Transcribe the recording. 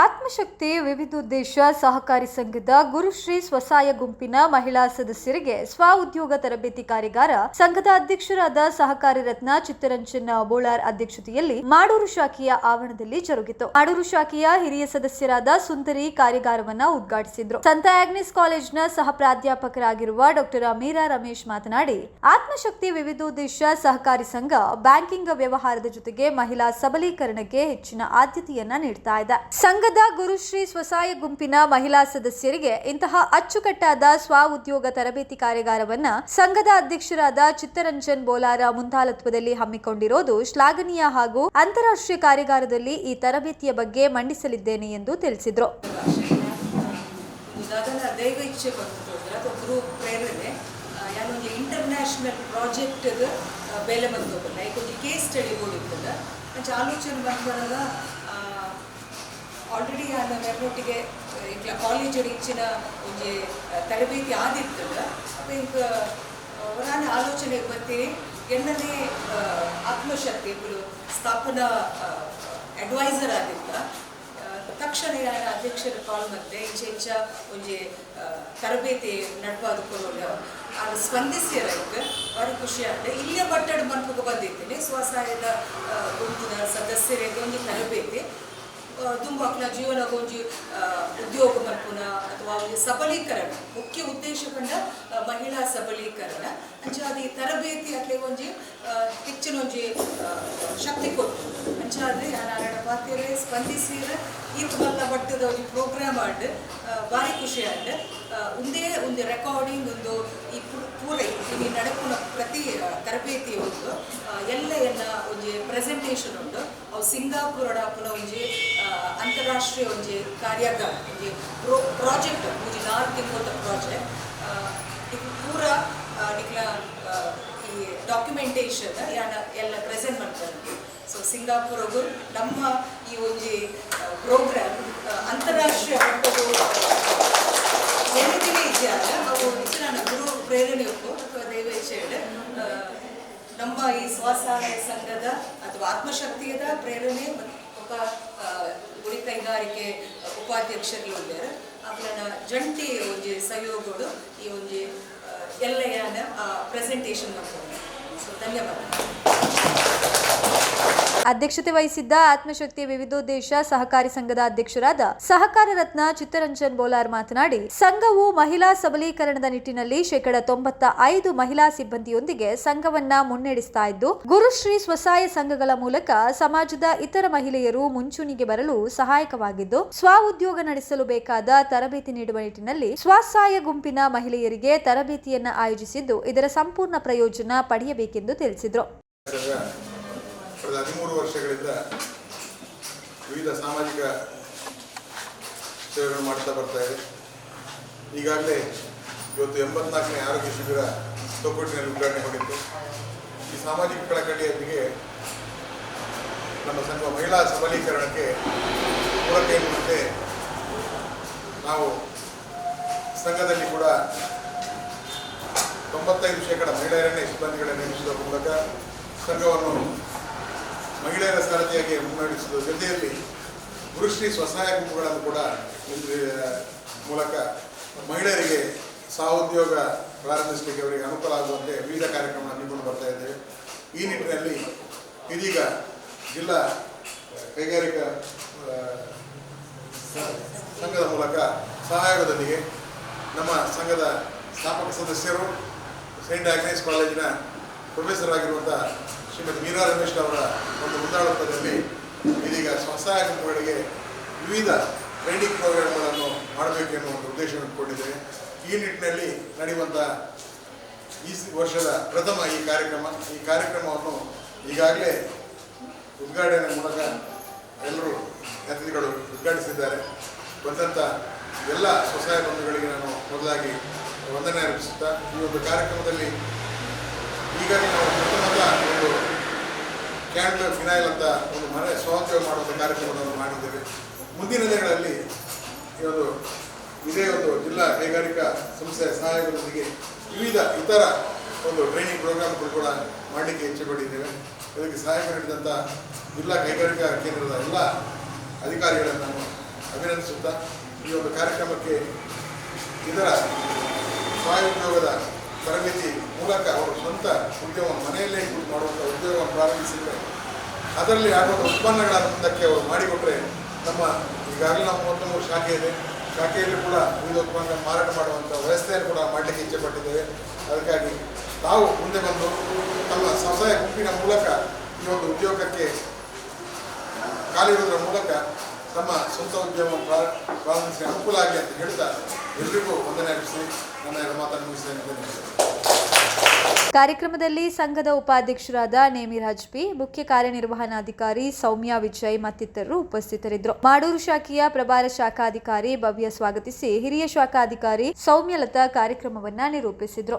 ಆತ್ಮಶಕ್ತಿ ವಿವಿಧೋದ್ದೇಶ ಸಹಕಾರಿ ಸಂಘದ ಗುರುಶ್ರೀ ಸ್ವಸಹಾಯ ಗುಂಪಿನ ಮಹಿಳಾ ಸದಸ್ಯರಿಗೆ ಸ್ವ ಉದ್ಯೋಗ ತರಬೇತಿ ಕಾರ್ಯಾಗಾರ ಸಂಘದ ಅಧ್ಯಕ್ಷರಾದ ಸಹಕಾರಿ ರತ್ನ ಚಿತ್ತರಂಜನ್ ಬೋಳಾರ್ ಅಧ್ಯಕ್ಷತೆಯಲ್ಲಿ ಮಾಡೂರು ಶಾಖೆಯ ಆವರಣದಲ್ಲಿ ಜರುಗಿತು. ಮಾಡೂರು ಶಾಖೆಯ ಹಿರಿಯ ಸದಸ್ಯರಾದ ಸುಂದರಿ ಕಾರ್ಯಾಗಾರವನ್ನ ಉದ್ಘಾಟಿಸಿದ್ರು. ಸಂತ ಆಗ್ನಿಸ್ ಕಾಲೇಜ್ನ ಸಹ ಪ್ರಾಧ್ಯಾಪಕರಾಗಿರುವ ಡಾಕ್ಟರ್ ಅಮೀರಾ ರಮೇಶ್ ಮಾತನಾಡಿ, ಆತ್ಮಶಕ್ತಿ ವಿವಿಧೋದ್ದೇಶ ಸಹಕಾರಿ ಸಂಘ ಬ್ಯಾಂಕಿಂಗ್ ವ್ಯವಹಾರದ ಜೊತೆಗೆ ಮಹಿಳಾ ಸಬಲೀಕರಣಕ್ಕೆ ಹೆಚ್ಚಿನ ಆದ್ಯತೆಯನ್ನ ನೀಡ್ತಾ ಇದೆ. ಸಂಘದ ಗುರುಶ್ರೀ ಸ್ವಸಹಾಯ ಗುಂಪಿನ ಮಹಿಳಾ ಸದಸ್ಯರಿಗೆ ಇಂತಹ ಅಚ್ಚುಕಟ್ಟಾದ ಸ್ವ ಉದ್ಯೋಗ ತರಬೇತಿ ಕಾರ್ಯಾಗಾರವನ್ನು ಸಂಘದ ಅಧ್ಯಕ್ಷರಾದ ಚಿತ್ತರಂಜನ್ ಬೋಲಾರ ಮುಂದಾಳತ್ವದಲ್ಲಿ ಹಮ್ಮಿಕೊಂಡಿರೋದು ಶ್ಲಾಘನೀಯ ಹಾಗೂ ಅಂತಾರಾಷ್ಟ್ರೀಯ ಕಾರ್ಯಾಗಾರದಲ್ಲಿ ಈ ತರಬೇತಿಯ ಬಗ್ಗೆ ಮಂಡಿಸಲಿದ್ದೇನೆ ಎಂದು ತಿಳಿಸಿದರು. ಇಂಟರ್ನ್ಯಾಷನಲ್ ಪ್ರಾಜೆಕ್ಟ್ ಬೆಲೆ ಬಂದು ಕೇಸ್ ಸ್ಟಡಿ ಆಲ್ರೆಡಿ ನಾನು ನೆರವೊಟ್ಟಿಗೆ ಈಗ ಕಾಲೇಜ್ ಹೆಚ್ಚಿನ ಒಂದು ತರಬೇತಿ ಆದಿರ್ತದ ಅಪ್ಪ ಈಗ ನಾನು ಆಲೋಚನೆ ಬರ್ತೀನಿ. ಎನ್ನನೇ ಆತ್ಮಶಕ್ತಿ ಇಬ್ಬರು ಸ್ಥಾಪನಾ ಅಡ್ವೈಸರ್ ಆಗಿದ್ದ. ತಕ್ಷಣ ಯಾರ ಅಧ್ಯಕ್ಷರ ಕಾಲ್ ಮತ್ತೆ ಇಂಚ ಇಂಚ ಒಂಜಿ ತರಬೇತಿ ನಡ್ಬಾದು ಕೊಡೋಣ ಅದು ಸ್ಪಂದಿಸಿ ಈಗ ಭಾರಿ ಖುಷಿ ಆಗಿದೆ. ಇಲ್ಲಿಯ ಬಟ್ಟಡ ಮನ್ಪಕ್ಕೆ ಬಂದಿದ್ದೀನಿ. ಸ್ವಸಹಾಯದ ಗುಂಪಿನ ಸದಸ್ಯರಿಗೆ ಒಂದು ತರಬೇತಿ. ಆ, ದುಂಬಕ್ಲ ಜೀವನಗೊಂಜಿ ಆ, ಉದ್ಯೋಗ ಮಲ್ಪುನ ಅಥವಾ ಸಬಲೀಕರಣ ಮುಖ್ಯ ಉದ್ದೇಶ ಕಂಡ ಮಹಿಳಾ ಸಬಲೀಕರಣ ಅಂಚ ಅದು ತರಬೇತಿ ಅಟ್ಲೆ ಒಂಜಿ ಹೆಚ್ಚಿನ ಒಂಜಿ ಶಕ್ತಿ ಕೊಟ್ಟು ಅಂಚ ಆದ್ರೆ ನಾರಾಯಣ ಪಾತ್ರೆ ಸ್ಪಂದಿಸಿದ್ರೆ ಈ ಮಲ್ಲ ಬಟ್ಟದ ಒಂದು ಪ್ರೋಗ್ರಾಮ್ ಆಡ್ ಭಾರಿ ಖುಷಿ ಆಡ್ ಒಂದೇ ಒಂದು ರೆಕಾರ್ಡಿಂಗ್ ಒಂದು ಈ ಪೂರೈ, ಈ ನಡಪುನ ಪ್ರತಿ ತರಬೇತಿ ಒಂದು ಎಲ್ಲ ಎಲ್ಲ ಒಂಜಿ ಪ್ರೆಸೆಂಟೇಷನ್ ಉಂಟು. ಅವು ಸಿಂಗಾಪುರ ಪುನ ಒಂಜಿ ಅಂತಾರಾಷ್ಟ್ರೀಯ ಒಂಜಿ ಕಾರ್ಯಾಗಾರ, ಒಂಜಿ ಪ್ರೊ ಪ್ರಾಜೆಕ್ಟ್ ಒಂಜಿ ನಾರ್ ತಿಂಗಳ ಪ್ರಾಜೆಕ್ಟ್ ಇದು ಪೂರ ನಿಕ್ಲ ಈ ಡಾಕ್ಯುಮೆಂಟೇಷನ್ ಯಾನ ಎಲ್ಲ ಪ್ರೆಸೆಂಟ್ ಮಾಡ್ತಾರೆ. ಸೊ ಸಿಂಗಾಪುರಗೂ ನಮ್ಮ ಈ ಒಂಜಿ ಪ್ರೋಗ್ರಾಮ್ ಅಂತಾರಾಷ್ಟ್ರೀಯ ಮಟ್ಟದ ಏನಿಗೆ ಇದೆಯಲ್ಲ ಅವು ಹೆಚ್ಚಿನ ಗುರು ಪ್ರೇರಣೆ ಉಪ್ಪು ಅಥವಾ ದೈವ ಇಚ್ಛೆയുടെ ಆ, ನಮ್ಮ ಈ ಸ್ವಸಹಾಯ ಸಂಘದ ಅಥವಾ ಆತ್ಮಶಕ್ತಿಯದ ಪ್ರೇರಣೆ ಒಬ್ಬ ಗುಡಿ ಕೈಗಾರಿಕೆ ಉಪಾಧ್ಯಕ್ಷರಿಗೆ ಇದ್ದಾರೆ ಅವನ ಜಂಟಿ ಒಂಜಿ ಸಹಯೋಗಗಳು ಈ ಒಂಜಿ ಆ, ಎಲ್ಲ ಯಾನ ಪ್ರೆಸೆಂಟೇಷನ್ ಮಾಡ್ತಾರೆ ಸೊ ಧನ್ಯವಾದ. ಅಧ್ಯಕ್ಷತೆ ವಹಿಸಿದ್ದ ಆತ್ಮಶಕ್ತಿ ವಿವಿಧೋದ್ದೇಶ ಸಹಕಾರಿ ಸಂಘದ ಅಧ್ಯಕ್ಷರಾದ ಸಹಕಾರ ರತ್ನ ಚಿತ್ತರಂಜನ್ ಬೋಲಾರ್ ಮಾತನಾಡಿ, ಸಂಘವು ಮಹಿಳಾ ಸಬಲೀಕರಣದ ನಿಟ್ಟಿನಲ್ಲಿ ಶೇಕಡ ತೊಂಬತ್ತ ಐದು ಮಹಿಳಾ ಸಿಬ್ಬಂದಿಯೊಂದಿಗೆ ಸಂಘವನ್ನ ಮುನ್ನಡೆಸ್ತಾ ಇದ್ದು ಗುರುಶ್ರೀ ಸ್ವಸಹಾಯ ಸಂಘಗಳ ಮೂಲಕ ಸಮಾಜದ ಇತರ ಮಹಿಳೆಯರು ಮುಂಚೂಣಿಗೆ ಬರಲು ಸಹಾಯಕವಾಗಿದ್ದು ಸ್ವ ಉದ್ಯೋಗ ನಡೆಸಲು ಬೇಕಾದ ತರಬೇತಿ ನೀಡುವ ನಿಟ್ಟಿನಲ್ಲಿ ಸ್ವಸಹಾಯ ಗುಂಪಿನ ಮಹಿಳೆಯರಿಗೆ ತರಬೇತಿಯನ್ನು ಆಯೋಜಿಸಿದ್ದು, ಇದರ ಸಂಪೂರ್ಣ ಪ್ರಯೋಜನ ಪಡೆಯಬೇಕೆಂದು ತಿಳಿಸಿದರು. ಕಳೆದ ಹದಿಮೂರು ವರ್ಷಗಳಿಂದ ವಿವಿಧ ಸಾಮಾಜಿಕ ಸೇವೆಗಳನ್ನು ಮಾಡ್ತಾ ಬರ್ತಾ ಇದೆ. ಈಗಾಗಲೇ ಇವತ್ತು ಎಂಬತ್ನಾಲ್ಕನೇ ಆರೋಗ್ಯ ಶಿಬಿರ ಚೌಕಟ್ಟಿನಲ್ಲಿ ಉದ್ಘಾಟನೆ ಮಾಡಿತ್ತು ಈ ಸಾಮಾಜಿಕ ಕಳಕಳಿಯೊಂದಿಗೆ ನಮ್ಮ ಸಂಘ ಮಹಿಳಾ ಸಬಲೀಕರಣಕ್ಕೆ ಪೂರಕ ಎನ್ನುವಂತೆ ನಾವು ಸಂಘದಲ್ಲಿ ಕೂಡ ತೊಂಬತ್ತೈದು ಶೇಕಡ ಮಹಿಳೆಯರನ್ನೇ ಸಿಬ್ಬಂದಿಗಳನ್ನು ನೇಮಿಸುವ ಮೂಲಕ ಸಂಘವನ್ನು ಮಹಿಳೆಯರ ಸಾರಥಿಯಾಗಿ ಮುನ್ನಡೆಸುವ ಜೊತೆಯಲ್ಲಿ ಗುರುಶ್ರೀ ಸ್ವಸಹಾಯ ಗುಂಪುಗಳನ್ನು ಕೂಡ ಮೂಲಕ ಮಹಿಳೆಯರಿಗೆ ಸಹೋದ್ಯೋಗ ಪ್ರಾರಂಭಿಸಲಿಕ್ಕೆ ಅವರಿಗೆ ಅನುಕೂಲ ಆಗುವಂತೆ ವಿವಿಧ ಕಾರ್ಯಕ್ರಮ ಹಮ್ಮಿಕೊಂಡು ಬರ್ತಾ ಇದ್ದೇವೆ. ಈ ನಿಟ್ಟಿನಲ್ಲಿ ಇದೀಗ ಜಿಲ್ಲಾ ಕೈಗಾರಿಕಾ ಸಂಘದ ಮೂಲಕ ಸಹಯೋಗದೊಂದಿಗೆ ನಮ್ಮ ಸಂಘದ ಸ್ಥಾಪಕ ಸದಸ್ಯರು ಸೈಂಟ್ ಆಗ್ನೇಸ್ ಕಾಲೇಜಿನ ಪ್ರೊಫೆಸರ್ ಆಗಿರುವಂಥ ಶ್ರೀಮತಿ ಮೀರಾ ರಮೇಶ್ ಅವರ ಒಂದು ಮುಂದಾಳತ್ವದಲ್ಲಿ ಇದೀಗ ಸ್ವಸಹಾಯ ಗುಂಪುಗಳಿಗೆ ವಿವಿಧ ಟ್ರೈನಿಂಗ್ ಪ್ರೋಗ್ರಾಮ್ಗಳನ್ನು ಮಾಡಬೇಕು ಎನ್ನುವ ಒಂದು ಉದ್ದೇಶ ಈ ನಿಟ್ಟಿನಲ್ಲಿ ನಡೆಯುವಂಥ ಈ ವರ್ಷದ ಪ್ರಥಮ ಈ ಕಾರ್ಯಕ್ರಮ, ಈ ಕಾರ್ಯಕ್ರಮವನ್ನು ಈಗಾಗಲೇ ಉದ್ಘಾಟನೆ ಮೂಲಕ ಎಲ್ಲರೂ ಅತಿಥಿಗಳು ಉದ್ಘಾಟಿಸಿದ್ದಾರೆ. ಬಂದಂಥ ಎಲ್ಲ ಸ್ವಸಹಾಯ ಬಂಧುಗಳಿಗೆ ನಾನು ಮೊದಲಾಗಿ ವಂದನೆ ಅರ್ಪಿಸುತ್ತಾ, ಈ ಒಂದು ಕಾರ್ಯಕ್ರಮದಲ್ಲಿ ಈಗಾಗಲೇ ನಾವು ಒಂದು ಕ್ಯಾಂಡಲ್ ಫಿನೈಲ್ ಅಂತ ಒಂದು ಮನೆ ಸ್ವಚ್ಛ ಮಾಡುವಂಥ ಕಾರ್ಯಕ್ರಮವನ್ನು ಮಾಡಿದ್ದೇವೆ ಮುಂದಿನ ದಿನಗಳಲ್ಲಿ ಈ ಒಂದು ಇದೇ ಒಂದು ಜಿಲ್ಲಾ ಕೈಗಾರಿಕಾ ಸಂಸ್ಥೆಯ ಸಹಾಯದೊಂದಿಗೆ ವಿವಿಧ ಇತರ ಒಂದು ಟ್ರೈನಿಂಗ್ ಪ್ರೋಗ್ರಾಮ್ಗಳು ಕೂಡ ಮಾಡಲಿಕ್ಕೆ ಇಚ್ಛೆ ಪಡಿದ್ದೇವೆ ಇದಕ್ಕೆ ಸಹಾಯ ನೀಡಿದಂಥ ಜಿಲ್ಲಾ ಕೈಗಾರಿಕಾ ಕೇಂದ್ರದ ಎಲ್ಲ ಅಧಿಕಾರಿಗಳನ್ನು ನಾನು ಅಭಿನಂದಿಸುತ್ತಾ ಈ ಒಂದು ಕಾರ್ಯಕ್ರಮಕ್ಕೆ ಇದರ ಸ್ವಉದ್ಯೋಗದ ತರಬೇತಿ ಮೂಲಕ ಅವರು ಸ್ವಂತ ಉದ್ಯೋಗ ಮನೆಯಲ್ಲೇ ಕೂತು ಮಾಡುವಂಥ ಉದ್ಯೋಗವನ್ನು ಪ್ರಾರಂಭಿಸಿದರೆ ಅದರಲ್ಲಿ ಆಗುವ ಉತ್ಪನ್ನಗಳ ಮುಂದಕ್ಕೆ ಅವರು ಮಾಡಿಕೊಟ್ರೆ ನಮ್ಮ ಈಗಾಗಲೇ ನಾವು ಮೂವತ್ತೊಂದು ಶಾಖೆ ಇದೆ. ಶಾಖೆಯಲ್ಲಿ ಕೂಡ ವಿವಿಧ ಉತ್ಪನ್ನಗಳನ್ನು ಮಾರಾಟ ಮಾಡುವಂಥ ವ್ಯವಸ್ಥೆಯನ್ನು ಕೂಡ ಮಾಡಲಿಕ್ಕೆ ಇಚ್ಛೆಪಟ್ಟಿದ್ದೇವೆ ಅದಕ್ಕಾಗಿ ತಾವು ಮುಂದೆ ಬಂದು ತಮ್ಮ ಸ್ವಸಹಾಯ ಗುಂಪಿನ ಮೂಲಕ ಈ ಒಂದು ಉದ್ಯೋಗಕ್ಕೆ ಕಾಲಿಡುವುದರ ಮೂಲಕ ತಮ್ಮ ಸ್ವಂತ ಉದ್ಯಮ ಪ್ರಾ- ಪ್ರಾರಂಭಿಸಿ ಅನುಕೂಲ ಆಗಿ ಅಂತ ಹೇಳ್ತಾ ಎಲ್ರಿಗೂ ವಂದನೆ ಅರ್ಪಿಸಿ, ನನ್ನ ಎರಡು ಮಾತನ್ನು ಮುಗಿಸ್ತೇನೆ ಕಾರ್ಯಕ್ರಮದಲ್ಲಿ ಸಂಘದ ಉಪಾಧ್ಯಕ್ಷರಾದ ನೇಮಿರ್ ಹಜ್ಬಿ, ಮುಖ್ಯ ಕಾರ್ಯನಿರ್ವಹಣಾಧಿಕಾರಿ ಸೌಮ್ಯ ವಿಜಯ್ ಮತ್ತಿತರರು ಉಪಸ್ಥಿತರಿದ್ದರು. ಮಾಡೂರು ಶಾಖೆಯ ಪ್ರಭಾರ ಶಾಖಾಧಿಕಾರಿ ಭವ್ಯ ಸ್ವಾಗತಿಸಿ, ಹಿರಿಯ ಶಾಖಾಧಿಕಾರಿ ಸೌಮ್ಯಲತಾ ಕಾರ್ಯಕ್ರಮವನ್ನ ನಿರೂಪಿಸಿದ್ರು.